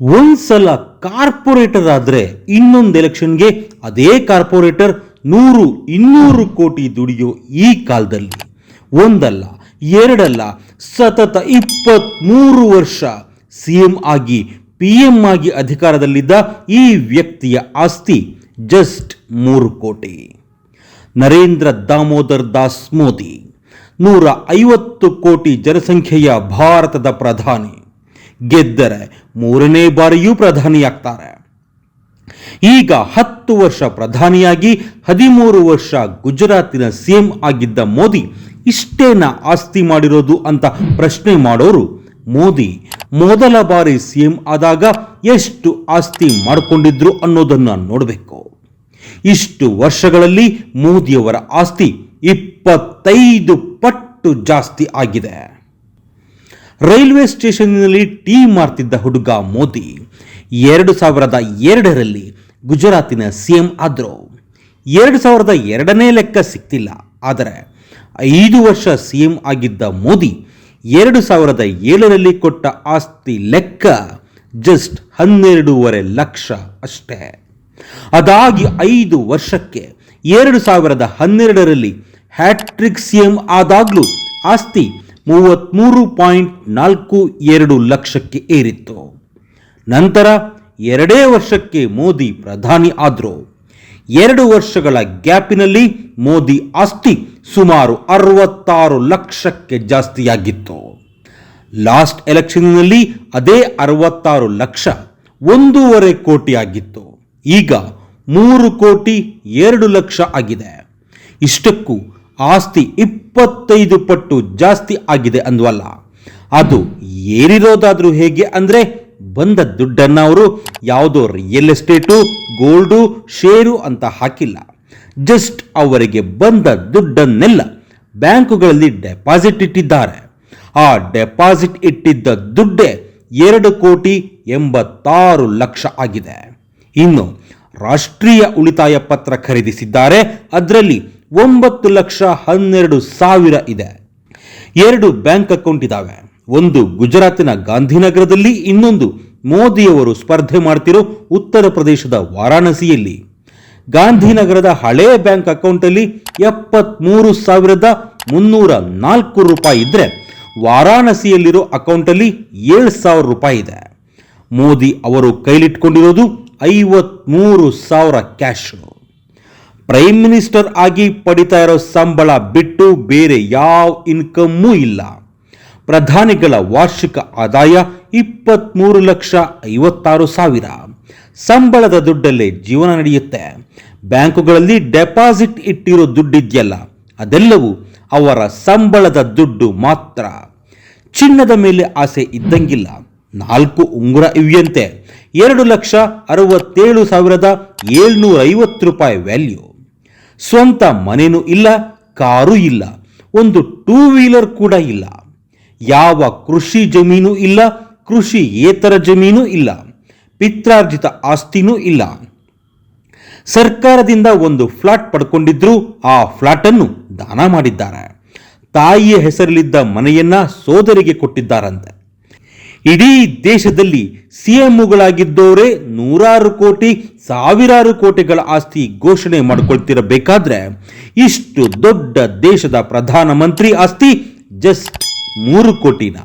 ಒಂದ್ಸಲ ಕಾರ್ಪೊರೇಟರ್ ಆದರೆ ಇನ್ನೊಂದು ಎಲೆಕ್ಷನ್ಗೆ ಅದೇ ಕಾರ್ಪೊರೇಟರ್ ನೂರು ಇನ್ನೂರು ಕೋಟಿ ದುಡಿಯೋ ಈ ಕಾಲದಲ್ಲಿ. ಒಂದಲ್ಲ, ಎರಡಲ್ಲ, ಸತತ ಇಪ್ಪತ್ತ್ಮೂರು ವರ್ಷ ಸಿ ಎಂ ಆಗಿ, ಪಿ ಎಂ ಆಗಿ ಅಧಿಕಾರದಲ್ಲಿದ್ದ ಈ ವ್ಯಕ್ತಿಯ ಆಸ್ತಿ ಜಸ್ಟ್ ಮೂರು ಕೋಟಿ. ನರೇಂದ್ರ ದಾಮೋದರ್ ದಾಸ್ ಮೋದಿ ನೂರ ಐವತ್ತು ಕೋಟಿ ಜನಸಂಖ್ಯೆಯ ಭಾರತದ ಪ್ರಧಾನಿ. ಗೆದ್ದರೆ ಮೂರನೇ ಬಾರಿಯೂ ಪ್ರಧಾನಿಯಾಗ್ತಾರೆ. ಈಗ ಹತ್ತು ವರ್ಷ ಪ್ರಧಾನಿಯಾಗಿ ಹದಿಮೂರು ವರ್ಷ ಗುಜರಾತಿನ ಸಿಎಂ ಆಗಿದ್ದ ಮೋದಿ ಇಷ್ಟೇನ ಆಸ್ತಿ ಮಾಡಿರೋದು ಅಂತ ಪ್ರಶ್ನೆ ಮಾಡೋರು? ಮೋದಿ ಮೊದಲ ಬಾರಿ ಸಿಎಂ ಆದಾಗ ಎಷ್ಟು ಆಸ್ತಿ ಮಾಡಿಕೊಂಡಿದ್ರು ಅನ್ನೋದನ್ನು ನೋಡಬೇಕು. ಇಷ್ಟು ವರ್ಷಗಳಲ್ಲಿ ಮೋದಿಯವರ ಆಸ್ತಿ ಇಪ್ಪತ್ತೈದು ಪಟ್ಟು ಜಾಸ್ತಿ ಆಗಿದೆ. ರೈಲ್ವೆ ಸ್ಟೇಷನ್ನಲ್ಲಿ ಟೀ ಮಾರ್ತಿದ್ದ ಹುಡುಗ ಮೋದಿ. ಎರಡು ಸಾವಿರದ ಎರಡರಲ್ಲಿ ಗುಜರಾತಿನ ಸಿಎಂ ಆದರು. ಎರಡು ಸಾವಿರದ ಎರಡನೇ ಲೆಕ್ಕ ಸಿಕ್ತಿಲ್ಲ. ಆದರೆ ಐದು ವರ್ಷ ಸಿಎಂ ಆಗಿದ್ದ ಮೋದಿ ಎರಡು ಸಾವಿರದ ಏಳರಲ್ಲಿ ಕೊಟ್ಟ ಆಸ್ತಿ ಲೆಕ್ಕ ಜಸ್ಟ್ ಹನ್ನೆರಡೂವರೆ ಲಕ್ಷ ಅಷ್ಟೇ. ಅದಾಗಿ ಐದು ವರ್ಷಕ್ಕೆ ಎರಡು ಸಾವಿರದ ಹನ್ನೆರಡರಲ್ಲಿ ಹ್ಯಾಟ್ರಿಕ್ ಸಿಎಂ ಆದಾಗಲೂ ಆಸ್ತಿ ಮೂವತ್ತ್ಮೂರು ಪಾಯಿಂಟ್ ನಾಲ್ಕು ಎರಡು ಲಕ್ಷಕ್ಕೆ ಏರಿತ್ತು. ನಂತರ ಎರಡೇ ವರ್ಷಕ್ಕೆ ಮೋದಿ ಪ್ರಧಾನಿ ಆದರು. ಎರಡು ವರ್ಷಗಳ ಗ್ಯಾಪಿನಲ್ಲಿ ಮೋದಿ ಆಸ್ತಿ ಸುಮಾರು ಅರವತ್ತಾರು ಲಕ್ಷಕ್ಕೆ ಜಾಸ್ತಿಯಾಗಿತ್ತು. ಲಾಸ್ಟ್ ಎಲೆಕ್ಷನ್ನಲ್ಲಿ ಅದೇ ಅರವತ್ತಾರು ಲಕ್ಷ ಒಂದೂವರೆ ಕೋಟಿ ಆಗಿತ್ತು ಈಗ ಮೂರು ಕೋಟಿ ಎರಡು ಲಕ್ಷ ಆಗಿದೆ. ಇಷ್ಟಕ್ಕೂ ಆಸ್ತಿ ಇಪ್ಪತ್ತೈದು ಪಟ್ಟು ಜಾಸ್ತಿ ಆಗಿದೆ ಅಂದ್ವಲ್ಲ. ಅದು ಏರಿರೋದಾದ್ರೂ ಹೇಗೆ ಅಂದ್ರೆ ಬಂದ ದುಡ್ಡನ್ನ ಅವರು ಯಾವುದೋ ರಿಯಲ್ ಎಸ್ಟೇಟು ಗೋಲ್ಡು ಶೇರು ಅಂತ ಹಾಕಿಲ್ಲ. ಜಸ್ಟ್ ಅವರಿಗೆ ಬಂದ ದುಡ್ಡನ್ನೆಲ್ಲ ಬ್ಯಾಂಕುಗಳಲ್ಲಿ ಡೆಪಾಸಿಟ್ ಇಟ್ಟಿದ್ದಾರೆ. ಆ ಡೆಪಾಸಿಟ್ ಇಟ್ಟಿದ್ದ ದುಡ್ಡೇ ಎರಡು ಕೋಟಿ ಎಂಬತ್ತಾರು ಲಕ್ಷ ಆಗಿದೆ. ಇನ್ನು ರಾಷ್ಟ್ರೀಯ ಉಳಿತಾಯ ಪತ್ರ ಖರೀದಿಸಿದ್ದಾರೆ. ಅದರಲ್ಲಿ ಒಂಬತ್ತು ಲಕ್ಷ ಹನ್ನೆರಡು ಸಾವಿರ ಇದೆ. ಎರಡು ಬ್ಯಾಂಕ್ ಅಕೌಂಟ್ ಇದ್ದಾವೆ ಒಂದು ಗುಜರಾತಿನ ಗಾಂಧಿನಗರದಲ್ಲಿ, ಇನ್ನೊಂದು ಮೋದಿಯವರು ಸ್ಪರ್ಧೆ ಮಾಡ್ತಿರೋ ಉತ್ತರ ಪ್ರದೇಶದ ವಾರಾಣಸಿಯಲ್ಲಿ. ಗಾಂಧಿನಗರದ ಹಳೆಯ ಬ್ಯಾಂಕ್ ಅಕೌಂಟಲ್ಲಿ ಎಪ್ಪತ್ಮೂರು ಸಾವಿರದ ಮುನ್ನೂರ ನಾಲ್ಕು ರೂಪಾಯಿ ಇದ್ದರೆ ವಾರಾಣಸಿಯಲ್ಲಿರೋ ಅಕೌಂಟಲ್ಲಿ ಏಳು ಸಾವಿರ ರೂಪಾಯಿ ಇದೆ. ಮೋದಿ ಅವರು ಕೈಲಿಟ್ಕೊಂಡಿರೋದು ಐವತ್ಮೂರು ಸಾವಿರ ಕ್ಯಾಶು. ಪ್ರೈಮ್ ಮಿನಿಸ್ಟರ್ ಆಗಿ ಪಡಿತಾ ಇರೋ ಸಂಬಳ ಬಿಟ್ಟು ಬೇರೆ ಯಾವ ಇನ್ಕಮ್ಮೂ ಇಲ್ಲ. ಪ್ರಧಾನಿಗಳ ವಾರ್ಷಿಕ ಆದಾಯ ಇಪ್ಪತ್ತ್ಮೂರು ಲಕ್ಷ ಐವತ್ತಾರು ಸಾವಿರ. ಸಂಬಳದ ದುಡ್ಡಲ್ಲೇ ಜೀವನ ನಡೆಯುತ್ತೆ. ಬ್ಯಾಂಕುಗಳಲ್ಲಿ ಡೆಪಾಸಿಟ್ ಇಟ್ಟಿರೋ ದುಡ್ಡಿದೆಯಲ್ಲ, ಅದೆಲ್ಲವೂ ಅವರ ಸಂಬಳದ ದುಡ್ಡು ಮಾತ್ರ. ಚಿನ್ನದ ಮೇಲೆ ಆಸೆ ಇದ್ದಂಗಿಲ್ಲ. ನಾಲ್ಕು ಉಂಗುರ ಇವೆಯಂತೆ. ಎರಡು ಲಕ್ಷ ಅರವತ್ತೇಳು ಸಾವಿರದ ಏಳ್ನೂರ ಐವತ್ತು ರೂಪಾಯಿ ವ್ಯಾಲ್ಯೂ ಸ್ವಂತ ಮನೆನೂ ಇಲ್ಲ, ಕಾರು ಇಲ್ಲ, ಒಂದು ಟೂ ವೀಲರ್ ಕೂಡ ಇಲ್ಲ. ಯಾವ ಕೃಷಿ ಜಮೀನು ಇಲ್ಲ, ಕೃಷಿ ಏತರ ಜಮೀನು ಇಲ್ಲ, ಪಿತ್ರಾರ್ಜಿತ ಆಸ್ತಿನೂ ಇಲ್ಲ. ಸರ್ಕಾರದಿಂದ ಒಂದು ಫ್ಲಾಟ್ ಪಡ್ಕೊಂಡಿದ್ರು, ಆ ಫ್ಲಾಟನ್ನು ದಾನ ಮಾಡಿದ್ದಾರೆ. ತಾಯಿಯ ಹೆಸರಲ್ಲಿದ್ದ ಮನೆಯನ್ನ ಸೋದರಿಗೆ ಕೊಟ್ಟಿದ್ದಾರಂತೆ. ಇಡೀ ದೇಶದಲ್ಲಿ ಸಿಎಂಗಳಾಗಿದ್ದವರೇ ನೂರಾರು ಕೋಟಿ, ಸಾವಿರಾರು ಕೋಟಿಗಳ ಆಸ್ತಿ ಘೋಷಣೆ ಮಾಡಿಕೊಳ್ತಿರಬೇಕಾದ್ರೆ ಇಷ್ಟು ದೊಡ್ಡ ದೇಶದ ಪ್ರಧಾನಮಂತ್ರಿ ಆಸ್ತಿ ಜಸ್ಟ್ ಮೂರು ಕೋಟಿನ?